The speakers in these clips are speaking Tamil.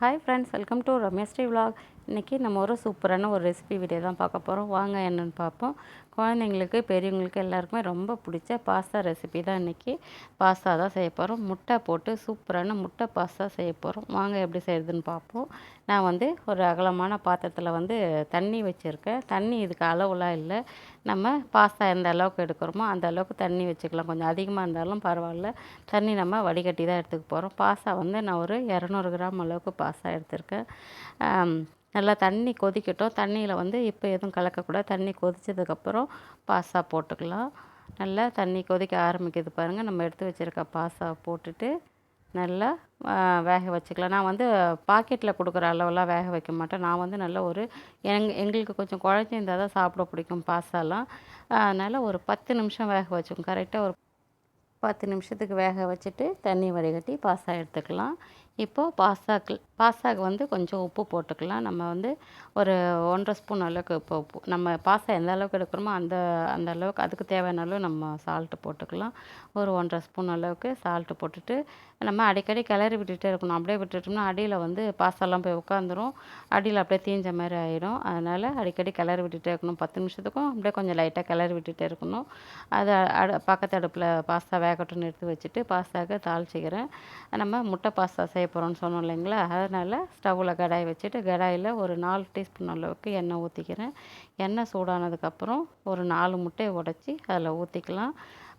hi friends welcome to Ramesh Sri vlog இன்றைக்கி நம்ம ஒரு சூப்பரான ஒரு ரெசிபி வீடியோ தான் பார்க்க போகிறோம் வாங்க என்னென்னு பார்ப்போம். குழந்தைங்களுக்கு பெரியவங்களுக்கு எல்லாருக்குமே ரொம்ப பிடிச்ச பாஸ்தா ரெசிபி தான் இன்றைக்கி பாஸ்தா தான் செய்ய போகிறோம் முட்டை போட்டு சூப்பரான முட்டை பாஸ்தா செய்ய போகிறோம் வாங்க எப்படி செய்கிறதுன்னு பார்ப்போம். நான் வந்து ஒரு அகலமான பாத்திரத்தில் வந்து தண்ணி வச்சுருக்கேன். தண்ணி இதுக்கு அளவுலாம் இல்லை. நம்ம பாஸ்தா எந்த அளவுக்கு எடுக்கிறோமோ அந்த அளவுக்கு தண்ணி வச்சுக்கலாம். கொஞ்சம் அதிகமாக இருந்தாலும் பரவாயில்ல. தண்ணி நம்ம வடிகட்டி தான் எடுத்துக்க போகிறோம் பாஸ்தா வந்து நான் ஒரு இரநூறு கிராம் அளவுக்கு பாஸ்தா எடுத்திருக்கேன். நல்லா தண்ணி கொதிக்கட்டும். தண்ணியில் வந்து இப்போ எதுவும் கலக்கக்கூடாது. தண்ணி கொதித்ததுக்கப்புறம் பாசா போட்டுக்கலாம். நல்லா தண்ணி கொதிக்க ஆரம்பிக்குது பாருங்கள் நம்ம எடுத்து வச்சுருக்க பாசா போட்டுட்டு நல்லா வேக வச்சுக்கலாம். நான் வந்து பாக்கெட்டில் கொடுக்குற அளவெல்லாம் வேக வைக்க மாட்டேன். நான் வந்து நல்ல ஒரு எங் எங்களுக்கு கொஞ்சம் குழஞ்சிருந்தால் தான் சாப்பிட பிடிக்கும் பாசாலாம் அதனால் ஒரு பத்து நிமிஷம் வேக வச்சுக்கோங்க. கரெக்டாக ஒரு பத்து நிமிஷத்துக்கு வேக வச்சுட்டு தண்ணி வடிகட்டி பாசா எடுத்துக்கலாம். இப்போது பாஸ்தாக்கு பாஸ்தாக்கு வந்து கொஞ்சம் உப்பு போட்டுக்கலாம். நம்ம வந்து ஒரு ஒன்றரை ஸ்பூன் அளவுக்கு இப்போ உப்பு நம்ம பாஸ்தா எந்த அளவுக்கு எடுக்கிறோமோ அந்த அந்த அளவுக்கு அதுக்கு தேவையான அளவு நம்ம சால்ட்டு போட்டுக்கலாம். ஒரு ஒன்றரை ஸ்பூன் அளவுக்கு சால்ட்டு போட்டுட்டு நம்ம அடிக்கடி கிளறி விட்டுட்டே இருக்கணும். அப்படியே விட்டுட்டோம்னா அடியில் வந்து பாஸ்தாலாம் போய் உட்காந்துரும். அடியில் அப்படியே தீஞ்ச மாதிரி ஆகிடும் அதனால் அடிக்கடி கிளறி விட்டுட்டே இருக்கணும். பத்து நிமிஷத்துக்கும் அப்படியே கொஞ்சம் லைட்டாக கிளறி விட்டுட்டே இருக்கணும். அது அடு பக்கத்து அடுப்பில் பாஸ்தா வேகட்டும்னு எடுத்து வச்சுட்டு பாஸ்தாவுக்கு தாளிச்சிக்கிறேன். நம்ம முட்டை பாஸ்தா செய்ய போகிறோம்னு சொன்னோம் இல்லைங்களா? அதனால் ஸ்டவ்வில் கடாய் வச்சுட்டு கடாயில் ஒரு நாலு டீஸ்பூன் அளவுக்கு எண்ணெய் ஊற்றிக்கிறேன் எண்ணெய் சூடானதுக்கப்புறம் ஒரு நாலு முட்டையை உடச்சி அதில் ஊற்றிக்கலாம்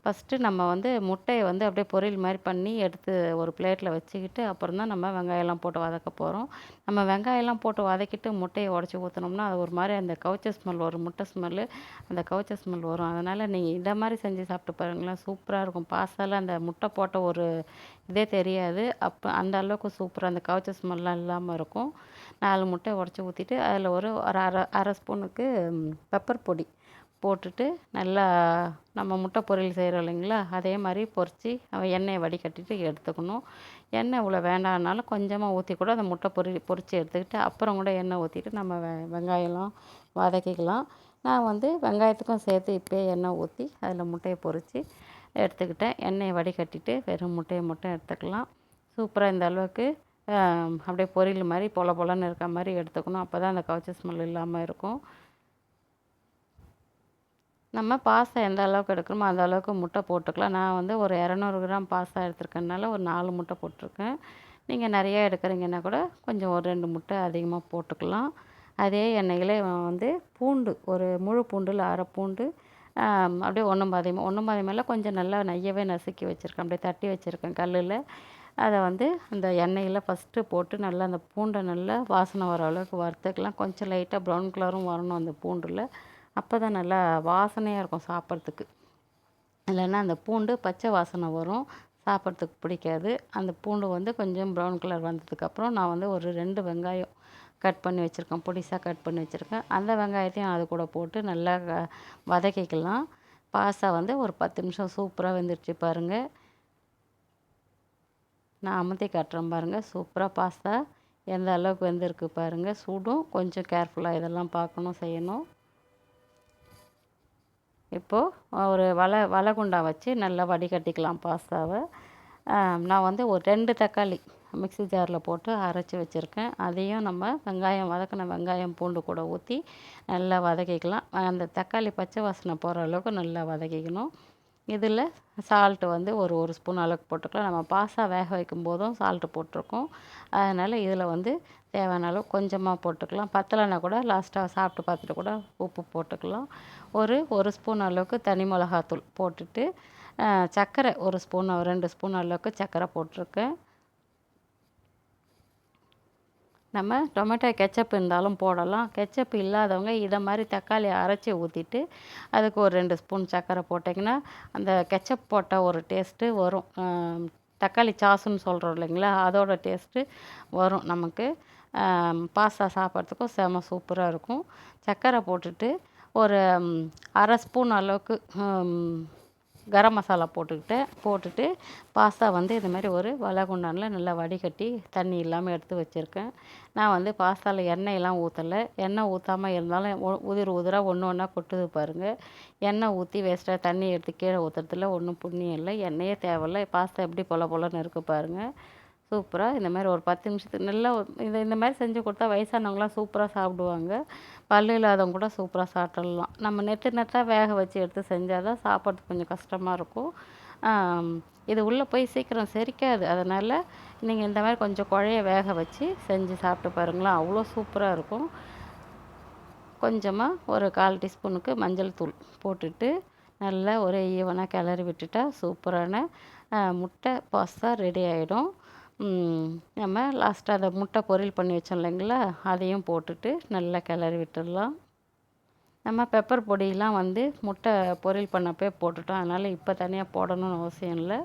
ஃபஸ்ட்டு நம்ம வந்து முட்டையை வந்து அப்படியே பொரியல் மாதிரி பண்ணி எடுத்து ஒரு பிளேட்டில் வச்சுக்கிட்டு அப்புறம் தான் நம்ம வெங்காயம்லாம் போட்டு வதக்க போகிறோம் நம்ம வெங்காயம்லாம் போட்டு வதக்கிட்டு முட்டையை உடச்சி ஊற்றினோம்னா அது ஒரு மாதிரி அந்த கவுச்ச ஸ்மெல் வரும் முட்டை ஸ்மெல்லு அந்த கவுச்ச ஸ்மெல் வரும். அதனால் நீங்கள் இந்த மாதிரி செஞ்சு சாப்பிட்டு பாருங்களேன். சூப்பராக இருக்கும். பாஸ்தாவில் அந்த முட்டை போட்ட ஒரு இதே தெரியாது. அப்போ அந்த அளவுக்கு சூப்பராக அந்த கவுச்ச ஸ்மெல்லாம் இல்லாமல் இருக்கும். நாலு முட்டை உடச்சி ஊற்றிட்டு அதில் ஒரு ஒரு அரை அரை ஸ்பூனுக்கு பெப்பர் பொடி. போட்டுட்டு நல்லா நம்ம முட்டை பொரியல் செய்கிறோம் இல்லைங்களா? அதே மாதிரி பொரித்து எண்ணெயை வடிகட்டிட்டு எடுத்துக்கணும். எண்ணெய் இவ்வளோ வேண்டாம்னாலும் கொஞ்சமாக ஊற்றி கூட அந்த முட்டை பொரி பொரித்து எடுத்துக்கிட்டு அப்புறம் கூட எண்ணெய் ஊற்றிட்டு நம்ம வெ வெங்காயம்லாம் வதக்கிக்கலாம். நான் வந்து வெங்காயத்துக்கும் சேர்த்து இப்போயே எண்ணெய் ஊற்றி அதில் முட்டையை பொரித்து எடுத்துக்கிட்டேன். எண்ணெயை வடிகட்டிட்டு வெறும் முட்டையை மட்டும் எடுத்துக்கலாம். சூப்பராக இந்த அளவுக்கு அப்படியே பொரியல் மாதிரி பொல பொலன்னு இருக்க மாதிரி எடுத்துக்கணும். அப்போ தான் அந்த கவுச்ச ஸ்மெல் இல்லாமல் இருக்கும். நம்ம பாஸ்தா எந்த அளவுக்கு எடுக்கிறோமோ அந்த அளவுக்கு முட்டை போட்டுக்கலாம். நான் வந்து ஒரு இரநூறு கிராம் பாசா எடுத்துருக்கனால ஒரு நாலு முட்டை போட்டிருக்கேன். நீங்கள் நிறையா எடுக்கிறீங்கன்னா கூட கொஞ்சம் ஒரு ரெண்டு முட்டை அதிகமாக போட்டுக்கலாம். அதே எண்ணெயிலே வந்து பூண்டு ஒரு முழு பூண்டில் அரை பூண்டு அப்படியே ஒன்றும் பாதியமாக ஒன்றும் பாதியமெல்லாம் கொஞ்சம் நல்லா நையவே நசுக்கி வச்சுருக்கேன். அப்படியே தட்டி வச்சுருக்கேன் கல்லில். அதை வந்து அந்த எண்ணெயில் ஃபஸ்ட்டு போட்டு நல்லா அந்த பூண்டை நல்லா வாசனை வர அளவுக்கு வறுத்துக்கலாம். கொஞ்சம் லைட்டாக ப்ரௌன் கலரும் வரணும் அந்த பூண்டில். அப்போ தான் நல்லா வாசனையாக இருக்கும் சாப்பிட்றதுக்கு. இல்லைன்னா அந்த பூண்டு பச்சை வாசனை வரும். சாப்பிட்றதுக்கு பிடிக்காது. அந்த பூண்டு வந்து கொஞ்சம் ப்ரௌன் கலர் வந்ததுக்கப்புறம் நான் வந்து ஒரு ரெண்டு வெங்காயம் கட் பண்ணி வச்சுருக்கேன். பொடிசாக கட் பண்ணி வச்சுருக்கேன். அந்த வெங்காயத்தையும் அது கூட போட்டு நல்லா வதக்கிக்கலாம். பாஸ்தா வந்து ஒரு பத்து நிமிஷம் சூப்பராக வெந்துருச்சு பாருங்கள் நான் அமுத்தி காட்டுறேன் பாருங்கள் சூப்பராக பாஸ்தா எந்த அளவுக்கு வெந்திருக்கு பாருங்கள் சூடும் கொஞ்சம் கேர்ஃபுல்லாக இதெல்லாம் பார்க்கணும் செய்யணும். இப்போது ஒரு வலை வலை குண்டா வச்சு நல்லா வடிகட்டிக்கலாம் பாஸ்தாவை. நான் வந்து ஒரு ரெண்டு தக்காளி மிக்ஸி ஜாரில் போட்டு அரைச்சி வச்சுருக்கேன். அதையும் நம்ம வெங்காயம் வதக்கின வெங்காயம் பூண்டு கூட ஊற்றி நல்லா வதக்கிக்கலாம். அந்த தக்காளி பச்சை வாசனை போகிற அளவுக்கு நல்லா வதக்கிக்கணும். இதில் சால்ட்டு வந்து ஒரு ஒரு ஸ்பூன் அளவுக்கு போட்டுக்கலாம். நம்ம பாசா வேக வைக்கும் போதும் சால்ட்டு போட்டிருக்கோம். அதனால் இதில் வந்து தேவையான அளவு கொஞ்சமாக போட்டுக்கலாம். பத்தலைன்னா கூட லாஸ்ட்டாக சாப்பிட்டு பார்த்துட்டு கூட உப்பு போட்டுக்கலாம். ஒரு ஒரு ஸ்பூன் அளவுக்கு தனி மிளகாத்தூள் போட்டுட்டு சர்க்கரை ஒரு ஸ்பூன் ரெண்டு ஸ்பூன் அளவுக்கு சர்க்கரை போட்டிருக்கேன். நம்ம டொமேட்டோ கெச்சப் இருந்தாலும் போடலாம். கெச்சப் இல்லாதவங்க இதை மாதிரி தக்காளி அரைச்சி ஊற்றிட்டு அதுக்கு ஒரு ரெண்டு ஸ்பூன் சர்க்கரை போட்டிங்கன்னா அந்த கெச்சப் போட்ட ஒரு டேஸ்ட்டு வரும். தக்காளி சாஸுன்னு சொல்கிறோம் இல்லைங்களா? அதோட டேஸ்ட்டு வரும் நமக்கு. பாஸ்தா சாப்பிட்றதுக்கும் செம சூப்பராக இருக்கும். சர்க்கரை போட்டுட்டு ஒரு அரை ஸ்பூன் அளவுக்கு கரம் மசாலா போட்டுக்கிட்டேன் போட்டுட்டு பாஸ்தா வந்து இது மாதிரி ஒரு வலை குண்டானில் நல்லா வடிகட்டி தண்ணி இல்லாமல் எடுத்து வச்சுருக்கேன். நான் வந்து பாஸ்தாவில் எண்ணெயெல்லாம் ஊற்றலை எண்ணெய் ஊற்றாமல் இருந்தாலும் உதிர் உதிராக ஒன்று ஒன்றா கொட்டுது பாருங்கள் எண்ணெய் ஊற்றி வேஸ்ட்டாக தண்ணி எடுத்து கீழே ஊற்றுறதுல ஒன்றும் புண்ணியம் இல்லை. எண்ணெயே தேவையில்லை. பாஸ்தா எப்படி பொல பொலன்னு இருக்குது பாருங்கள் சூப்பராக இந்த மாதிரி ஒரு பத்து நிமிஷத்துக்கு நல்லா இதை இந்த மாதிரி செஞ்சு கொடுத்தா வயசானவங்களாம் சூப்பராக சாப்பிடுவாங்க. பல்லு இல்லாதவங்க கூட சூப்பராக சாப்பிட்றலாம் நம்ம நெத்து நெத்தாக வேக வச்சு எடுத்து செஞ்சால் தான் சாப்பிட்றதுக்கு கொஞ்சம் கஷ்டமாக இருக்கும். இது உள்ளே போய் சீக்கிரம் செரிக்காது. அதனால் நீங்கள் இந்த மாதிரி கொஞ்சம் குழைய வேக வச்சு செஞ்சு சாப்பிட்டு பாருங்களேன். அவ்வளோ சூப்பராக இருக்கும். கொஞ்சமாக ஒரு கால் டீஸ்பூனுக்கு மஞ்சள் தூள் போட்டுட்டு நல்லா ஒரே ஈவனாக கிளறி விட்டுட்டா சூப்பரான முட்டை பாஸ்தா ரெடி ஆகிடும் நம்ம லாஸ்ட்டாக அந்த முட்டை பொரியல் பண்ணி வச்சோம் இல்லைங்களா? அதையும் போட்டுட்டு நல்லா கிளறி விட்டுடலாம். நம்ம பெப்பர் பொடியெலாம் வந்து முட்டை பொரியல் பண்ணப்பே போட்டுட்டோம். அதனால் இப்போ தனியாக போடணும்னு அவசியம் இல்லை.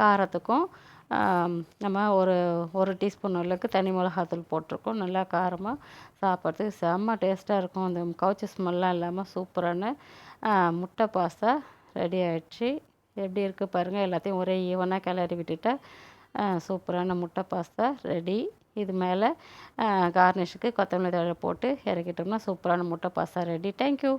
காரத்துக்கும் நம்ம ஒரு ஒரு டீஸ்பூன் அளவுக்கு தனி மிளகாத்தூள் போட்டிருக்கோம். நல்லா காரமாக சாப்பிட்றதுக்கு செம்ம டேஸ்ட்டாக இருக்கும். அந்த கவுச்சி ஸ்மெல்லாம் இல்லாமல் சூப்பரான முட்டை பாஸ்தா ரெடி ஆகிடுச்சு எப்படி இருக்குது பாருங்கள் எல்லாத்தையும் ஒரே ஈவனாக கிளறி விட்டுட்டா சூப்பரான முட்டை பாஸ்தா ரெடி இது மேலே கார்னிஷுக்கு கொத்தமல்லி தழை போட்டு இறக்கிட்டோம்னா சூப்பரான முட்டை பாஸ்தா ரெடி தேங்க்யூ